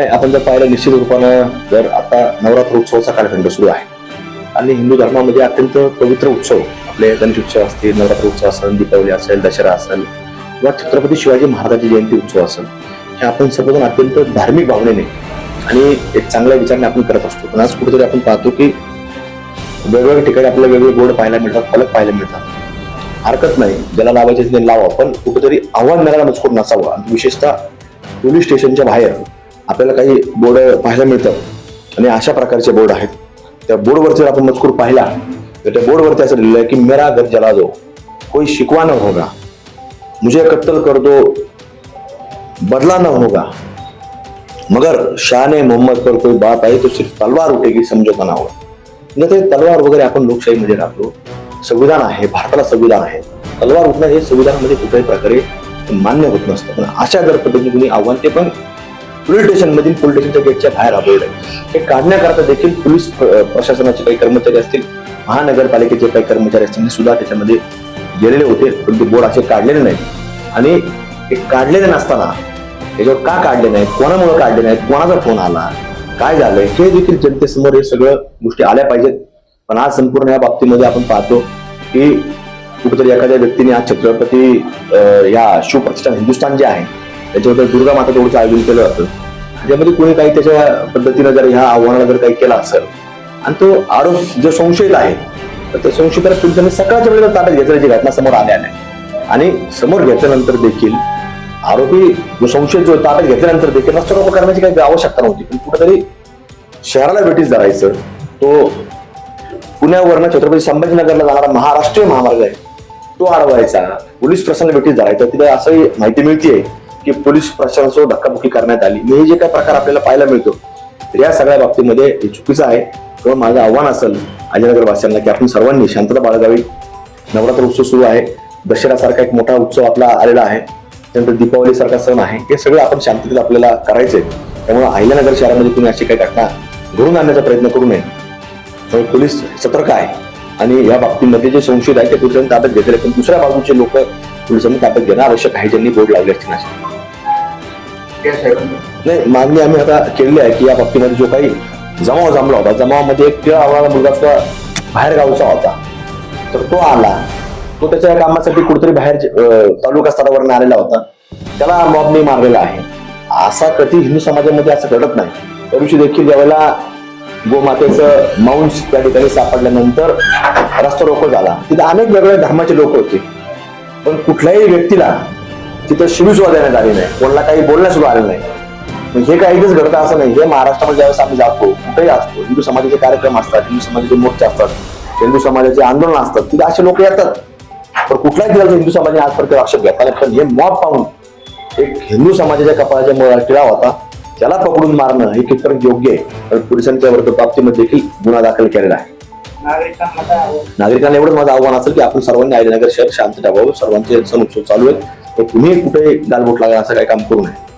नाही आपण जर पाहिलं निश्चित रूपानं जर आता नवरात्र उत्सवाचा कालखंड सुरू आहे. आणि हिंदू धर्मामध्ये अत्यंत पवित्र उत्सव आपले गणेश उत्सव असतील नवरात्र उत्सव असेल दीपावली असेल दसरा असेल किंवा छत्रपती शिवाजी महाराजांची जयंती उत्सव असेल हे आपण सर्वजण अत्यंत धार्मिक भावनेने आणि एक चांगल्या विचाराने आपण करत असतो. पण आज कुठेतरी आपण पाहतो की वेगवेगळ्या ठिकाणी आपल्याला वेगवेगळे बोर्ड पाहायला मिळतात फलक पाहायला मिळतात. हरकत नाही ज्याला लावायचे ते लावा पण कुठेतरी आव्हान मिळाला मजकूर नसावा. विशेषतः पोलीस स्टेशनच्या बाहेर आपल्याला काही बोर्ड पाहायला मिळतात आणि अशा प्रकारचे बोर्ड आहेत. त्या बोर्डवरती जर आपण मजकूर पाहिला तर त्या बोर्डवरती असं लिहिलं आहे की मेरा घर जला दो. कोई शिकवा न होगा. मुझे कत्तल कर दो. बदला न होगा. मगर शाह मोहम्मद पर कोई बात आई तो सिर्फ तलवार उठेगी समझौता ना होगा ते तलवार वगैरे आपण लोकशाहीमध्ये राहतो संविधान आहे भारताला संविधान आहे. तलवार उठणं हे संविधानामध्ये कुठल्याही प्रकारे मान्य होत नसतं. पण अशा जर पद्धतीने कुणी आव्हान ते पण पोलीस स्टेशन मधील पोलीस स्टेशनच्या गेटच्या बाहेर राबवलंय हे काढण्याकरता देखील पोलीस प्रशासनाचे काही कर्मचारी असतील महानगरपालिकेचे काही कर्मचारी असतील म्हणजे सुद्धा त्याच्यामध्ये गेलेले होते पण ते बोर्ड असे काढलेले नाहीत. आणि ते काढलेले नसताना त्याच्यावर का काढले नाहीत कोणामुळे काढले नाहीत कोणाचा फोन आला काय झालंय हे देखील जनतेसमोर हे सगळं गोष्टी आल्या पाहिजेत. पण आज संपूर्ण या बाबतीमध्ये आपण पाहतो की कुठेतरी एखाद्या व्यक्तीने आज छत्रपती अं, या शिवप्रतिष्ठान हिंदुस्थान जे आहे त्याच्याबद्दल दुर्गा माता तेवढंच आयोजन केलं होतं. त्यामध्ये कोणी काही त्याच्या पद्धतीनं जर ह्या आव्हानाला जर काही केला असेल आणि तो आरोप जो संशयित आहे तर त्या संशयिताला पोलिसांनी सकाळच्या वेळेला ताब्यात घेतल्याची घटना समोर आल्या नाही आणि समोर घेतल्यानंतर देखील आरोपी जो संशयित जो ताब्यात घेतल्यानंतर देखील रस्ता करण्याची काही आवश्यकता नव्हती. पण कुठेतरी शहराला भेटीस धरायचं तो पुण्यावरनं छत्रपती संभाजीनगरला जाणारा महाराष्ट्रीय महामार्ग आहे तो अडवायचा पोलीस प्रशासनाला भेटीस धरायचा. तिथे असंही माहिती मिळतीये. की पोलीस प्रशासनासोबत धक्काबुक्की करण्यात आली. हे जे काही प्रकार आपल्याला पाहायला मिळतो तर या सगळ्या बाबतीमध्ये हे चुकीचं आहे. किंवा माझं आव्हान असेल अजयनगरवासियांना की आपण सर्वांनी शांतता बाळगावी. नवरात्र उत्सव सुरू आहे. दशहरासारखा एक मोठा उत्सव आपला आलेला आहे. त्यानंतर दीपावली सारखा सण आहे. हे सगळं आपण शांततेत आपल्याला करायचंय त्यामुळे अहिल्यानगर शहरामध्ये तुम्ही अशी काही घटना घडून आणण्याचा प्रयत्न करू नये. त्यामुळे पोलीस सतर्क आहे. आणि या बाबतीमध्ये जे संशयित आहे ते पोलिसांनी ताब्यात घेतले पण दुसऱ्या बाजूचे लोक पोलिसांनी ताब्यात घेणं आवश्यक आहे. ज्यांनी बोर्ड लावले असतील नाही मागणी आम्ही आता केलेली आहे की या बाबतीमध्ये जो काही जमाव जमला होता जमावामध्ये एक टिळा आवडणारा मुलगा सुद्धा बाहेर गावचा होता. तर तो आला. तो त्याच्या कामासाठी कुठेतरी बाहेर तालुका स्तरावर आलेला होता. त्याला मॉबने मारलेला आहे. असा कधी हिंदू समाजामध्ये असं घडत नाही. त्या दिवशी देखील ज्यावेळेला गोमातेचं मांस त्या ठिकाणी सापडल्यानंतर रस्ता रोको झाला. तिथे अनेक वेगवेगळ्या धर्माचे लोक होते. पण कुठल्याही व्यक्तीला तिथं शिवी सुद्धा देण्यात आली नाही. कोणाला काही बोलण्यास सुद्धा आलं नाही. हे काही इथेच घडतं असं नाही. हे महाराष्ट्रामध्ये ज्यावेळेस आम्ही जातो कुठेही असतो हिंदू समाजाचे कार्यक्रम असतात हिंदू समाजाचे मोर्चे असतात हिंदू समाजाचे आंदोलन असतात तिथे असे लोक येतात. पण कुठल्याही दिवस हिंदू समाजाने आजपर्यंत आक्षेप घेतला नाही. पण हे मॉब पाहून एक हिंदू समाजाच्या कपाळाच्या मुळाला टिळा होता त्याला पकडून मारणं हे कितपर्यंत योग्य आहे. पोलिसांच्या विरुद्ध बाबतीमध्ये देखील गुन्हा दाखल केलेला आहे. नागरिकांना एवढंच माझं आव्हान असेल की आपण सर्वांनी आयनगर शहर शांत ठेवावं. सर्वांचे सण उत्सव चालू आहेत. तुम्ही कुठे गालबोट लागला असं काही काम करू नये.